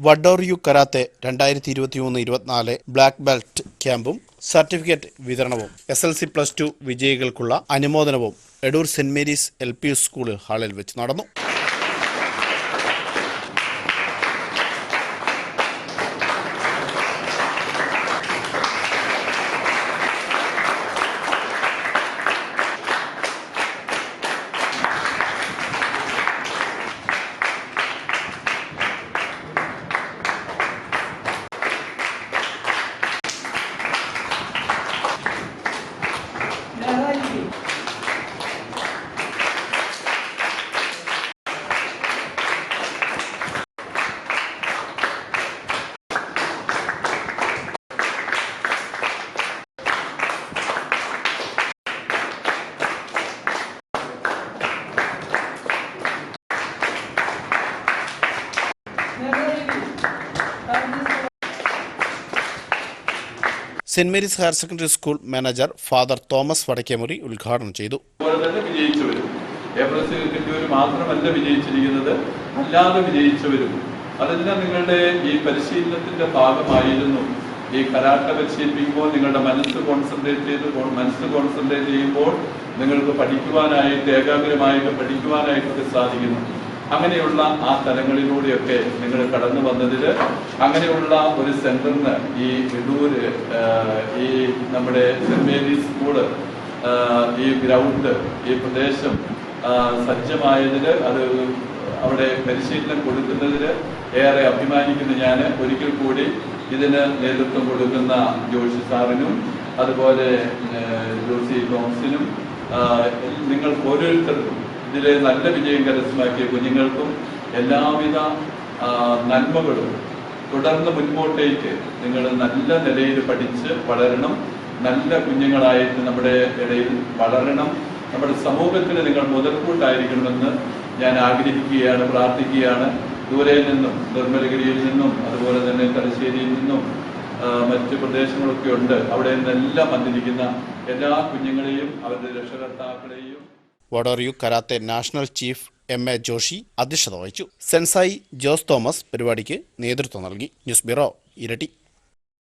വഡോറിയു karate രണ്ടായിരത്തി ഇരുപത്തിമൂന്ന് ഇരുപത്തിനാല് ബ്ലാക്ക് ബെൽറ്റ് ക്യാമ്പും സർട്ടിഫിക്കറ്റ് വിതരണവും S L C plus two വിജയികൾക്കുള്ള അനുമോദനവും Edoor Saint Mary's L P school ഹാളിൽ വെച്ച് നടന്നു. Saint Mary's higher secondary school manager father Thomas Vadakkemuri ഉദ്ഘാടനം ചെയ്തു. വിജയിച്ചവരും. മാത്രമല്ല വിജയിച്ചിരിക്കുന്നത് അല്ലാതെ വിജയിച്ചവരും. അതെല്ലാം നിങ്ങളുടെ ഈ പരിശീലനത്തിന്റെ ഭാഗമായിരുന്നു. ഈ കരാട്ട പരിശീലിപ്പിക്കുമ്പോൾ നിങ്ങളുടെ മനസ്സ് കോൺസെൻട്രേറ്റ് ചെയ്ത് മനസ്സ് കോൺസെൻട്രേറ്റ് ചെയ്യുമ്പോൾ നിങ്ങൾക്ക് പഠിക്കുവാനായിട്ട് ഏകാഗ്രമായിട്ട് പഠിക്കുവാനായിട്ടൊക്കെ സാധിക്കുന്നു. അങ്ങനെയുള്ള ആ തലങ്ങളിലൂടെയൊക്കെ നിങ്ങൾ കടന്നു വന്നതിൽ അങ്ങനെയുള്ള ഒരു സെന്ററിന് ഈ വിദൂര് ഈ നമ്മുടെ സെന്റ് മേരീസ് സ്കൂൾ ഈ ഗ്രൗണ്ട് ഈ പ്രദേശം സജ്ജമായതിൽ അത് അവിടെ പരിശീലനം കൊടുക്കുന്നതിൽ ഏറെ അഭിമാനിക്കുന്ന ഞാൻ ഒരിക്കൽ കൂടി ഇതിന് നേതൃത്വം കൊടുക്കുന്ന ജോഷി സാറിനും അതുപോലെ ജോഷി തോമസിനും നിങ്ങൾ ഓരോരുത്തർക്കും ഇതിലെ നല്ല വിജയം കരസ്ഥമാക്കിയ കുഞ്ഞുങ്ങൾക്കും എല്ലാവിധ നന്മകളും തുടർന്ന് മുൻപോട്ടേക്ക് നിങ്ങൾ നല്ല നിലയിൽ പഠിച്ച് വളരണം. നല്ല കുഞ്ഞുങ്ങളായിട്ട് നമ്മുടെ ഇടയിൽ വളരണം. നമ്മുടെ സമൂഹത്തിന് നിങ്ങൾ മുതൽക്കൂട്ടായിരിക്കണമെന്ന് ഞാൻ ആഗ്രഹിക്കുകയാണ് പ്രാർത്ഥിക്കുകയാണ്. ദൂരെ നിന്നും നിർമ്മലഗിരിയിൽ നിന്നും അതുപോലെ തന്നെ തലശ്ശേരിയിൽ നിന്നും മറ്റ് പ്രദേശങ്ങളൊക്കെ ഉണ്ട്. അവിടെ നിന്നെല്ലാം വന്നിരിക്കുന്ന എല്ലാ കുഞ്ഞുങ്ങളെയും അവരുടെ രക്ഷകർത്താക്കളെയും Wado Ryu karate national chief M A Joshi അധ്യക്ഷത വഹിച്ചു. സെൻസായി ജോസ് തോമസ് പരിപാടിക്ക് നേതൃത്വം നൽകി. ന്യൂസ് ബ്യൂറോ ഇരട്ടി.